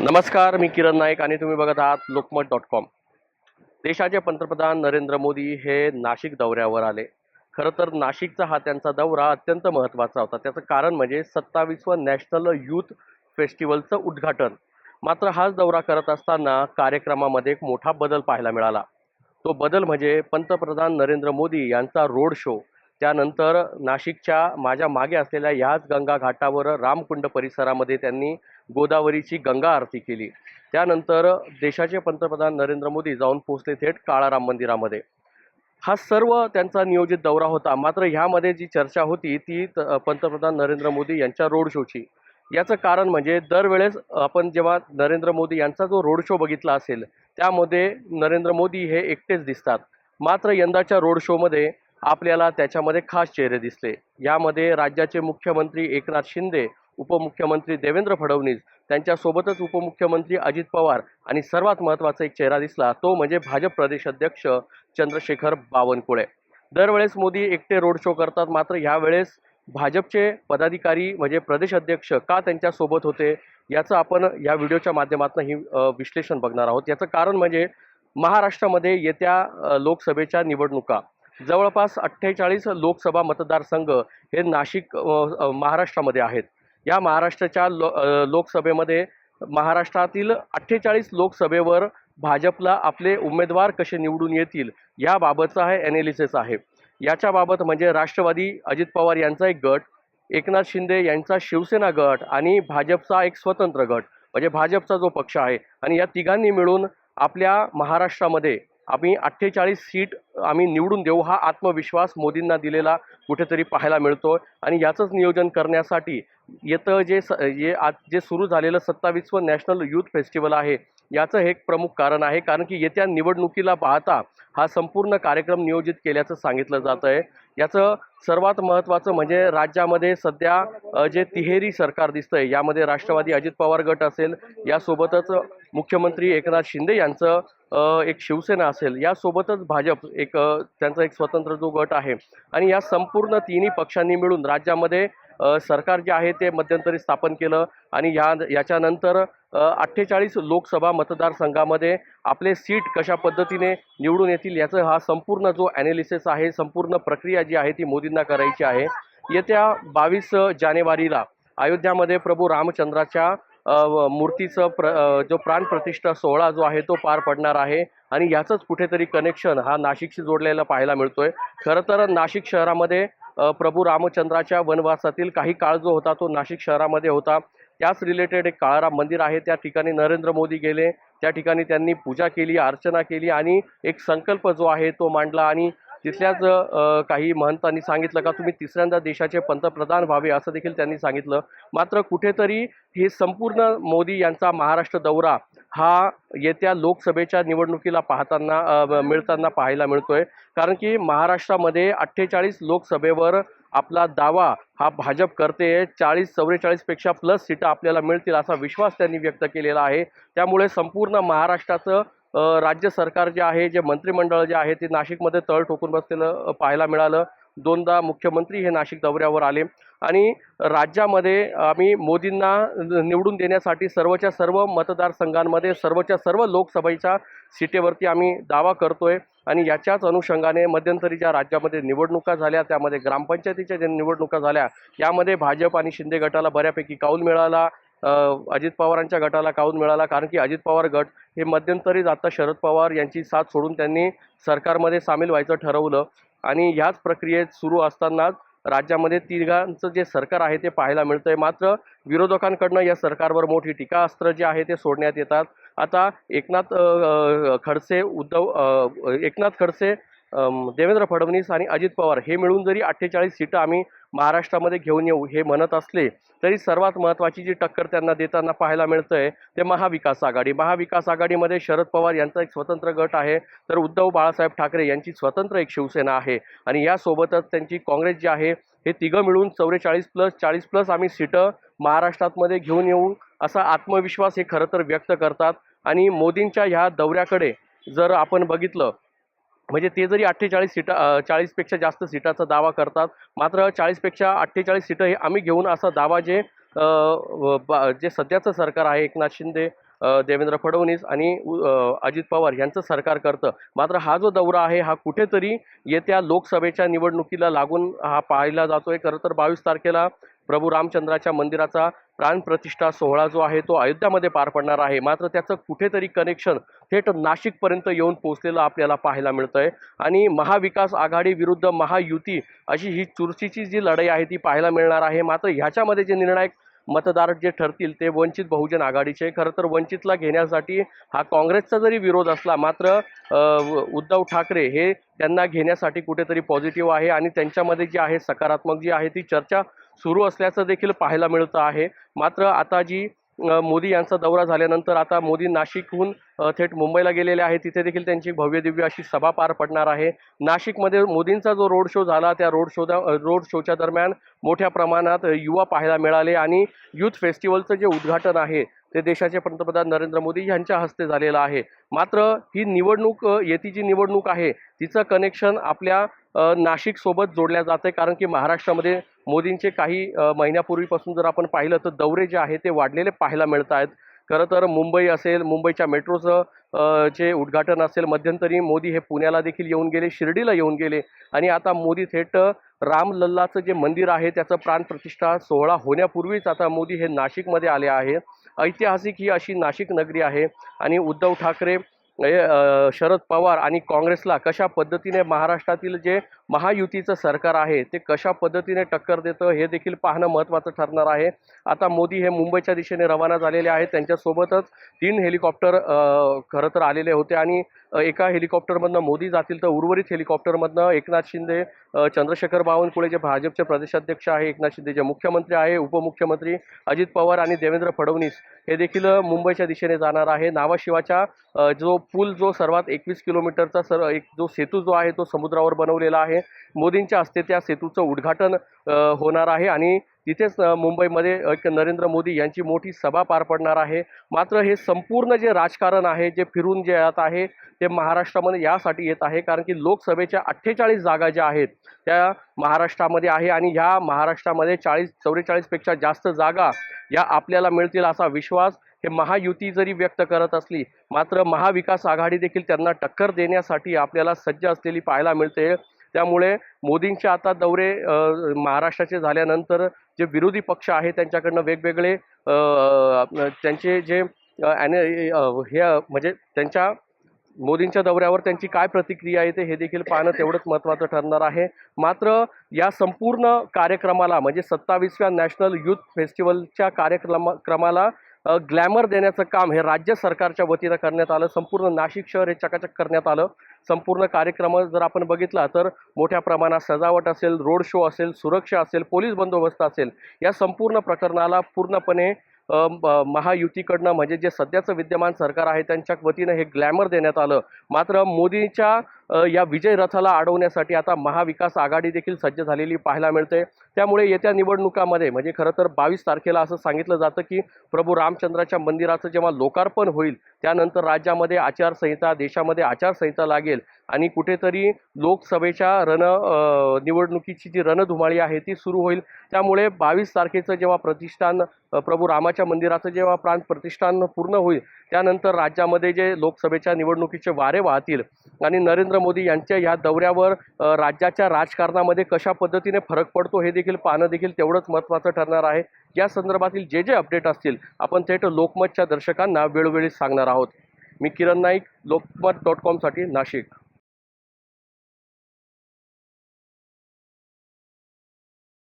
नमस्कार मी किरण नाईक आणि तुम्ही बघत आहात लोकमत डॉट कॉम. देशाचे पंतप्रधान नरेंद्र मोदी हे नाशिक दौऱ्यावर आले. खरं तर नाशिकचा हा त्यांचा दौरा अत्यंत महत्त्वाचा होता. त्याचं कारण म्हणजे सत्तावीसवं नॅशनल यूथ फेस्टिवलचं उद्घाटन. मात्र हाच दौरा करत असताना कार्यक्रमामध्ये एक मोठा बदल पाहायला मिळाला. तो बदल म्हणजे पंतप्रधान नरेंद्र मोदी यांचा रोड शो. त्यानंतर नाशिकच्या माझ्या मागे असलेल्या याच गंगा घाटावर रामकुंड परिसरामध्ये त्यांनी गोदावरीची गंगा आरती केली. त्यानंतर देशाचे पंतप्रधान नरेंद्र मोदी जाऊन पोहोचले थेट काळाराम मंदिरामध्ये. हा सर्व त्यांचा नियोजित दौरा होता. मात्र ह्यामध्ये जी चर्चा होती ती त- पंतप्रधान नरेंद्र मोदी यांच्या रोड शोची. याचं कारण म्हणजे दरवेळेस आपण जेव्हा नरेंद्र मोदी यांचा जो रोड शो बघितला असेल त्यामध्ये नरेंद्र मोदी हे एकटेच दिसतात. मात्र यंदाच्या रोड शोमध्ये आपल्याला त्याच्यामध्ये खास चेहरे दिसले. यामध्ये राज्याचे मुख्यमंत्री एकनाथ शिंदे उपमुख्यमंत्री देवेंद्र फडणवीस त्यांच्यासोबतच उपमुख्यमंत्री अजित पवार आणि सर्वात महत्त्वाचा एक चेहरा दिसला तो म्हणजे भाजप प्रदेश अध्यक्ष चंद्रशेखर बावनकुळे. दरवेळेस मोदी एकटे रोड शो करतात मात्र ह्यावेळेस भाजपचे पदाधिकारी म्हणजे प्रदेश अध्यक्ष का त्यांच्यासोबत होते याचं आपण या व्हिडिओच्या माध्यमातून ही विश्लेषण बघणार आहोत. याचं कारण म्हणजे महाराष्ट्रामध्ये येत्या लोकसभेच्या निवडणुका जवळपास अठ्ठेचाळीस लोकसभा मतदारसंघ हे नाशिक महाराष्ट्रामध्ये आहेत. या महाराष्ट्राच्या लो लोकसभेमध्ये महाराष्ट्रातील अठ्ठेचाळीस लोकसभेवर भाजपला आपले उमेदवार कसे निवडून येतील याबाबतचा हे ॲनालिसिस आहे. याच्याबाबत म्हणजे राष्ट्रवादी अजित पवार यांचा एक गट एकनाथ शिंदे यांचा शिवसेना गट आणि भाजपचा एक स्वतंत्र गट म्हणजे भाजपचा जो पक्ष आहे. आणि या तिघांनी मिळून आपल्या महाराष्ट्रामध्ये आम्ही अठ्ठेचाळीस सीट आम्ही निवडून देऊ हा आत्मविश्वास मोदींना दिलेला कुठेतरी पाहायला मिळतो आणि याचंच नियोजन करण्यासाठी येतं जे स जे आज जे सुरू झालेलं सत्तावीसवं नॅशनल यूथ फेस्टिवल आहे याचं हे एक प्रमुख कारण आहे. कारण की येत्या निवडणुकीला पाहता हा संपूर्ण कार्यक्रम नियोजित केल्याचं सांगितलं जात आहे. याचं सर्वात महत्त्वाचं म्हणजे राज्यामध्ये सध्या जे तिहेरी सरकार दिसतंय यामध्ये राष्ट्रवादी अजित पवार गट असेल यासोबतच मुख्यमंत्री एकनाथ शिंदे यांचं एक शिवसेना असेल यासोबतच भाजप एक त्यांचा एक स्वतंत्र जो गट आहे. आणि या संपूर्ण तिन्ही पक्षांनी मिळून राज्यामध्ये सरकार जे आहे ते मध्यंतरी स्थापन केलं. आणि या याच्यानंतर अठ्ठेचाळीस लोकसभा मतदारसंघामध्ये आपले सीट कशा पद्धतीने निवडून येतील याचं हा संपूर्ण जो ॲनालिसिस आहे संपूर्ण प्रक्रिया जी आहे ती मोदींना करायची आहे. येत्या बावीस जानेवारीला अयोध्यामध्ये प्रभू रामचंद्राच्या मूर्तीचं प्र जो प्राणप्रतिष्ठा सोहळा जो आहे तो पार पडणार आहे. आणि याचंच कुठेतरी कनेक्शन हा नाशिकशी जोडलेला पाहायला मिळतोय. खरं तर नाशिक शहरामध्ये प्रभू रामचंद्राच्या वनवासातील काही काळ जो होता तो नाशिक शहरामध्ये होता. त्याच रिलेटेड एक काळाराम मंदिर आहे. त्या ठिकाणी नरेंद्र मोदी गेले. त्या ठिकाणी त्यांनी पूजा केली अर्चना केली आणि एक संकल्प जो आहे तो मांडला आणि तिथल्याच काही महंतांनी सांगितलं का तुम्ही तिसऱ्यांदा देशाचे पंतप्रधान व्हावे असं देखील त्यांनी सांगितलं. मात्र कुठेतरी हे संपूर्ण मोदी यांचा महाराष्ट्र दौरा हा येत्या लोकसभेच्या निवडणुकीला पाहताना मिळताना पाहायला मिळतोय. कारण की महाराष्ट्रामध्ये अठ्ठेचाळीस लोकसभेवर आपला दावा हा भाजप करते. चाळीस चौवेचाळीसपेक्षा प्लस सीटं आपल्याला मिळतील असा विश्वास त्यांनी व्यक्त केलेला आहे. त्यामुळे संपूर्ण महाराष्ट्राचं राज्य सरकार जे आहे जे मंत्रिमंडळ जे आहे ते नाशिकमध्ये तळ ठोकून बसलेलं पाहायला मिळालं. दोनदा मुख्यमंत्री हे नाशिक दौऱ्यावर आले. आणि राज्यामध्ये आम्ही मोदींना निवडून देण्यासाठी सर्वच्या सर्व मतदारसंघांमध्ये सर्वच्या सर्व लोकसभेच्या सीटेवरती आम्ही दावा करतोय. आणि याच्याच अनुषंगाने मध्यंतरी ज्या राज्यामध्ये निवडणुका झाल्या त्यामध्ये ग्रामपंचायतीच्या ज्या निवडणुका झाल्या यामध्ये भाजप आणि शिंदे गटाला बऱ्यापैकी काऊल मिळाला अजित पवारांच्या गटाला काऊन मिळाला? कारण की अजित पवार गट हे मध्यंतरीच आता शरद पवार यांची साथ सोडून त्यांनी सरकारमध्ये सामील व्हायचं ठरवलं. आणि ह्याच प्रक्रियेत सुरू असतानाच राज्यामध्ये तिघांचं जे सरकार आहे ते पाहायला मिळतंय. मात्र विरोधकांकडनं या सरकारवर मोठी टीकास्त्र जे आहे ते सोडण्यात येतात. आता एकनाथ खडसे उद्धव एकनाथ खडसे देवेंद्र फडणवीस आणि अजित पवार हे मिळून जरी अठ्ठेचाळीस सीटं आम्ही महाराष्ट्रामध्ये घेऊन येऊ हे म्हणत असले तरी सर्वात महत्त्वाची जी टक्कर त्यांना देताना पाहायला मिळतंय ते महाविकास आघाडी. महाविकास आघाडीमध्ये शरद पवार यांचा एक स्वतंत्र गट आहे तर उद्धव बाळासाहेब ठाकरे यांची स्वतंत्र एक शिवसेना आहे आणि यासोबतच त्यांची काँग्रेस जी आहे हे तिघं मिळून चौवेचाळीस प्लस चाळीस प्लस आम्ही सीटं महाराष्ट्रातमध्ये घेऊन येऊ असा आत्मविश्वास हे खरं तर व्यक्त करतात. आणि मोदींच्या ह्या दौऱ्याकडे जर आपण बघितलं म्हणजे ते जरी अठ्ठेचाळीस सीटा चाळीसपेक्षा जास्त सीटाचा दावा करतात मात्र चाळीसपेक्षा अठ्ठेचाळीस सीटं हे आम्ही घेऊन असा दावा जे व- बा- जे सध्याचं सरकार आहे एकनाथ शिंदे देवेंद्र फडणवीस आणि अजित पवार यांचं सरकार करतं. मात्र हा जो दौरा आहे हा कुठेतरी येत्या लोकसभेच्या निवडणुकीला लागून हा पाहिला जातोय. खरं तर बावीस तारखेला प्रभू रामचंद्राच्या मंदिराचा प्राणप्रतिष्ठा सोहळा जो आहे तो अयोध्यामध्ये पार पडणार आहे. मात्र त्याचं कुठेतरी कनेक्शन थेट नाशिकपर्यंत येऊन पोहोचलेलं आपल्याला पाहायला मिळतं आहे आणि महाविकास आघाडी विरुद्ध महायुती अशी ही चुरशीची जी लढाई आहे ती पाहायला मिळणार आहे. मात्र ह्याच्यामध्ये जे निर्णायक मतदार जे ठरतील ते वंचित बहुजन आघाडीचे खरं तर वंचितला घेण्यासाठी हा काँग्रेसचा जरी विरोध असला मात्र उद्धव ठाकरे हे त्यांना घेण्यासाठी कुठेतरी पॉझिटिव्ह आहे. आणि त्यांच्यामध्ये जी आहे सकारात्मक जी आहे ती चर्चा सुरू असल्याचं देखील पाहायला मिळतं आहे. मात्र आता जी मोदी यांचा दौरा झाल्यानंतर आता मोदी नाशिकहून थेट मुंबईला गेलेले आहेत. तिथे देखील त्यांची भव्य दिव्य अशी सभा पार पडणार आहे. नाशिकमध्ये मोदींचा जो रोड शो झाला त्या रोड शो रोड शोच्या दरम्यान मोठ्या प्रमाणात युवा पाहायला मिळाले आणि युथ फेस्टिवलचं जे उद्घाटन आहे ते देशाचे पंतप्रधान नरेंद्र मोदी यांच्या हस्ते झालेलं आहे. मात्र ही निवडणूक येती जी निवडणूक आहे तिचं कनेक्शन आपल्या नाशिकसोबत जोडल्या जातं कारण की महाराष्ट्रामध्ये मोदींचे काही महिन्यापूर्वीपासून जर आपण पाहिलं तर दौरे जे आहे ते वाढलेले पाहायला मिळत आहेत खरं तर मुंबई असेल मुंबईच्या मेट्रोचं जे उद्घाटन असेल मध्यंतरी मोदी हे पुण्याला देखील येऊन गेले शिर्डीला येऊन गेले. आणि आता मोदी थेट रामलल्लाचं जे मंदिर आहे त्याचं प्राणप्रतिष्ठा सोहळा होण्यापूर्वीच आता मोदी हे नाशिकमध्ये आले आहेत. ऐतिहासिक ही अशी नाशिक नगरी आहे. आणि उद्धव ठाकरे हे, शरद पवार आणि काँग्रेसला कशा पद्धतीने महाराष्ट्रातील जे महायुतीचं सरकार आहे ते कशा पद्धतीने टक्कर देतं हे देखील पाहणं महत्त्वाचं ठरणार आहे. आता मोदी हे मुंबईच्या दिशेने रवाना झालेले आहेत. त्यांच्यासोबतच तीन हेलिकॉप्टर खरं तर आलेले होते. आणि एका हेलिकॉप्टरमधनं मोदी जातील तर उर्वरित हेलिकॉप्टरमधनं एकनाथ शिंदे चंद्रशेखर बावनकुळे जे भाजपचे प्रदेशाध्यक्ष आहे एकनाथ शिंदे जे मुख्यमंत्री आहे उपमुख्यमंत्री अजित पवार आणि देवेंद्र फडणवीस हे देखील मुंबईच्या दिशेने जाणार आहे. नावाशिवाचा जो पूल जो सर्वात एकवीस किलोमीटरचा सर एक जो सेतू जो आहे तो समुद्रावर बनवलेला आहे. मोदींच्या हस्ते त्या सेतूचं उद्घाटन होणार आहे आणि तिथेच मुंबईमध्ये एक नरेंद्र मोदी यांची मोठी सभा पार पडणार आहे. मात्र हे संपूर्ण जे राजकारण आहे जे फिरून जे येत आहे ते महाराष्ट्रामध्ये यासाठी येत आहे. कारण की लोकसभेच्या अठ्ठेचाळीस जागा ज्या आहेत त्या महाराष्ट्रामध्ये आहे आणि ह्या महाराष्ट्रामध्ये चाळीस चौवेचाळीसपेक्षा जास्त जागा या आपल्याला मिळतील असा विश्वास हे महायुती जरी व्यक्त करत असली मात्र महाविकास आघाडी देखील त्यांना टक्कर देण्यासाठी आपल्याला सज्ज असलेली पाहायला मिळते. त्यामुळे मोदींचे आता दौरे महाराष्ट्राचे झाल्यानंतर जे विरोधी पक्ष आहे त्यांच्याकडनं वेगवेगळे त्यांचे जे ॲने- हे म्हणजे त्यांच्या मोदींच्या दौऱ्यावर त्यांची काय प्रतिक्रिया येते हे देखील पाहणं तेवढंच महत्त्वाचं ठरणार आहे. मात्र या संपूर्ण कार्यक्रमाला म्हणजे सत्तावीसव्या नॅशनल युथ फेस्टिवलच्या कार्यक्रमा क्रमाला ग्लॅमर देण्याचं काम हे राज्य सरकारच्या वतीनं करण्यात आलं संपूर्ण नाशिक शहर हे चकाचक करण्यात आलं. संपूर्ण कार्यक्रम जर आपण बघितला तर मोठ्या प्रमाणात सजावट असेल रोड शो असेल सुरक्षा असेल पोलीस बंदोबस्त असेल या संपूर्ण प्रकरणाला पूर्णपणे महायुतीकडनं म्हणजे जे सध्याचं विद्यमान सरकार आहे त्यांच्या वतीनं हे ग्लॅमर देण्यात आलं. मात्र मोदींच्या या विजय रथाला अडवण्यासाठी आता महाविकास आघाडी देखील सज्ज झालेली पाहायला मिळते. त्यामुळे येत्या निवडणुकामध्ये म्हणजे खरं तर बावीस तारखेला असं सांगितलं जातं की प्रभू रामचंद्राच्या मंदिराचं जेव्हा लोकार्पण होईल त्यानंतर राज्यामध्ये आचारसंहिता देशामध्ये आचारसंहिता लागेल आणि कुठेतरी लोकसभेच्या रण निवडणुकीची जी रणधुमाळी आहे ती सुरू होईल. त्यामुळे बावीस तारखेचं जेव्हा प्रतिष्ठान प्रभू रामाच्या मंदिराचं जेव्हा प्राण प्रतिष्ठान पूर्ण होईल त्यानंतर राज्यामध्ये जे लोकसभेच्या निवडणुकीचे वारे वाहतील आणि नरेंद्र मोदी यांच्या या दौऱ्यावर राज्याच्या राजकारणामध्ये कशा पद्धतीने फरक पडतो हे देखील पाहणं देखील तेवढंच महत्त्वाचं ठरणार आहे. या संदर्भातील जे जे अपडेट असतील आपण थेट लोकमतच्या दर्शकांना वेळोवेळी सांगणार आहोत. मी किरण नाईक लोकमत डॉट कॉमसाठी नाशिक.